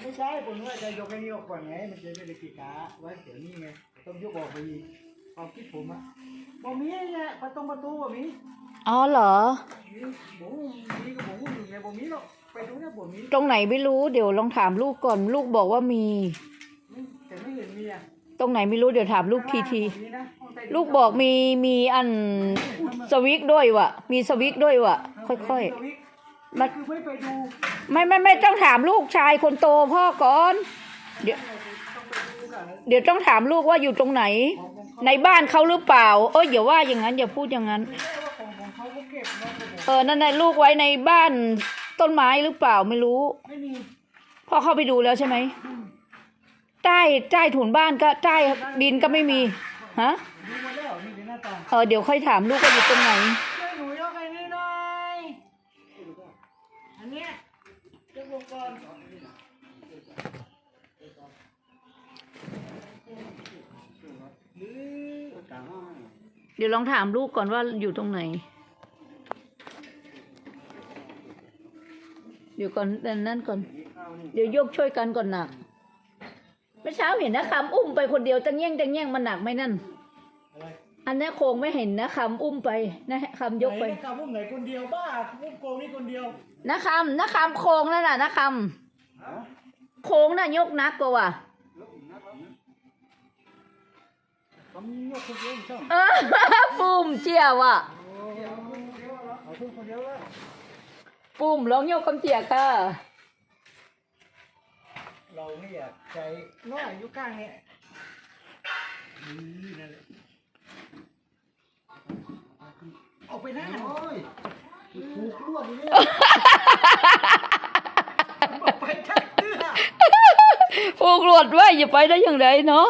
ไม่ใช่ผมว่าจะยกไอ้นี่ออกก่อนไงมันจะไม่ได้กีกาไว้เดี๋ยวนี้ไงต้องยกออกไปอีกความคิดผมอะบ่มีเนี่ยประตูประตูบ่มีอ๋อเหรอมีบ่มีก็บ่ฮู้อยู่ไงบ่มีหรอกไปดูนะบ่มีตรงไหนไม่รู้เดี๋ยวลองถามลูกก่อนลูกบอกว่ามีแต่ไม่เห็นมีอะตรงไหนไม่รู้เดี๋ยวถามลูกทีทีมีนะห้องใต้ดินลูกบอกมีมีอันสวิกด้วยวะมีสวิกด้วยวะค่อยๆ มันคือไม่ไปดูๆไม่ไม่ไม่ต้องถามลูกชายคนโตพ่อก่อน เดี๋ยวต้องไปดูกันเดี๋ยวต้องถามลูกว่าอยู่ตรงไหน ในบ้านเขาหรือเปล่า เอ้ยอย่าว่าอย่างนั้นอย่าพูดอย่างนั้นไม่ใช่ว่าของของเขาก็เก็บเนาะผมเออนั่นน่ะลูกไว้ในบ้านต้นไม้หรือเปล่าไม่รู้ไม่มีพ่อเข้าไปดูแล้วใช่ไหมใต้ใต้ถุนบ้านก็ใต้ดินก็ไม่มีฮะดูมาแล้วนี่ในหน้าต่างเออเดี๋ยวค่อยถามลูกว่าอยู่ตรงไหน นเนี้ยยกลงก่อนเดี๋ยวลองถามลูกก่อนว่าอยู่ตรงไหน เดี๋ยวก่อนอันนั่นก่อน เดี๋ยวยกช่วยกันก่อนหนัก เมื่อเช้าเห็นนะคำอุ้มไปคนเดียวจังแย่งจังแย่งมันหนักไหมนั่น อะไรอันนี้โคงไม่เห็นนะคำอุ้มไปนะคำยกไปไหนนะครับพวกไหนคนเดียวบ้าพวกโกงนี่คนเดียวนะคำนะคำโคงนั่นน่ะนะคำโคงน่ะยกนักกว่าว่ะผมยกคนเดียวช่างเออปุ่มเจียวอะเอาทุกคนเดียวแล้วปุ่มร้องยกคำเจียค่ะเราไม่อยากใจน้อยอยู่ข้างเนี่ยนี่นั่นแหละ ออกไปหน้าโอ้ยผูกลวดอยู่เนี่ยออกไปชักเตื้อผูกรวดไว้อย่าไปได้อย่างไรเนาะ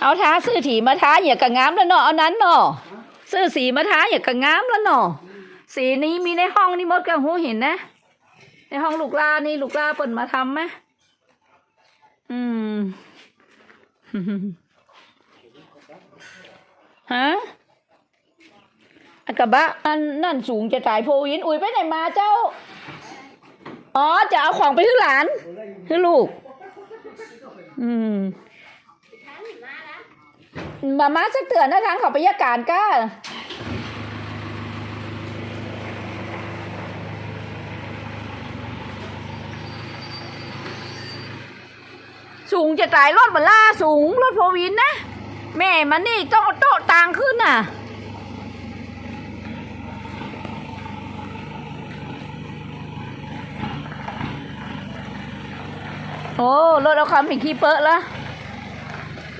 เอาท้าซื้อถีมาท้าอย่ากะงามแล้วเนาะเอานั้นเนาะซื้อสีมาท้าอย่ากะงามแล้วเนาะสีนี้มีในห้องนี่มดกัหูเห็นนะ ในห้องลูกลานี่ลูกลาเปิดมาทำไหมอืม ฮะอันกระบะอันนั่นสูงจะตายโพวิน อุ้ยไปไหนมาเจ้า อ๋อ จะเอาของไปให้หลานให้ลูก อืมมามาสักเตือนนะทางเขาไปยาการก้า สูงจะตายรถบัลล่าสูงรถโพวินนะ แม่มันนี่ต้องโต๊ะต่างขึ้นน่ะโอ้รถเอาคำเห็นขี้เปอะละ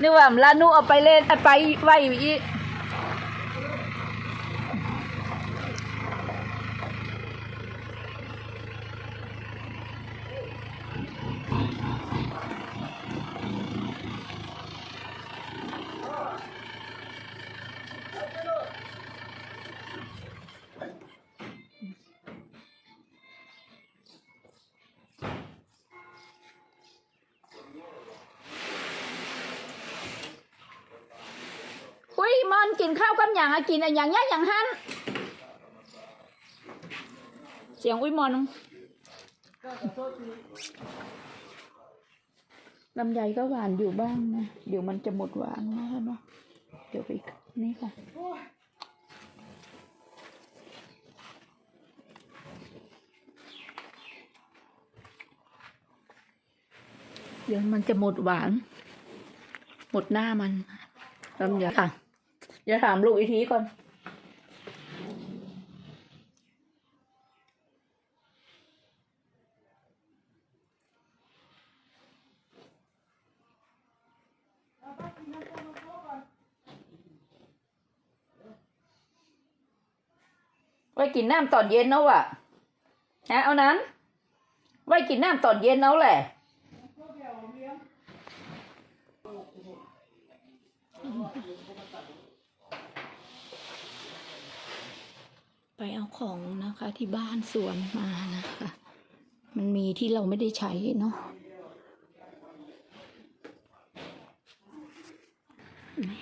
นึกว่าลานุเอาไปเล่นไปไว้อีก มันกินข้าวกับอย่างอะกินอะอย่างเงี้ยอย่างหันเสียงอุ้ยมอนลำไยก็หวานอยู่บ้างนะ เดี๋ยวมันจะหมดหวานนะเนาะเดี๋ยวไปนี่ค่ะเดี๋ยวมันจะหมดหวาน หมดหน้ามันลำไยค่ะ เดี๋ยวถามลูกอีกทีก่อน ไว้กินน้ำตอนเย็นเนาะวะฮะเอานั้น ไว้กินน้ำตอนเย็นเนาะแหละ ไปเอาของนะคะที่บ้านสวนมานะคะ มันมีที่เราไม่ได้ใช้เนาะนี่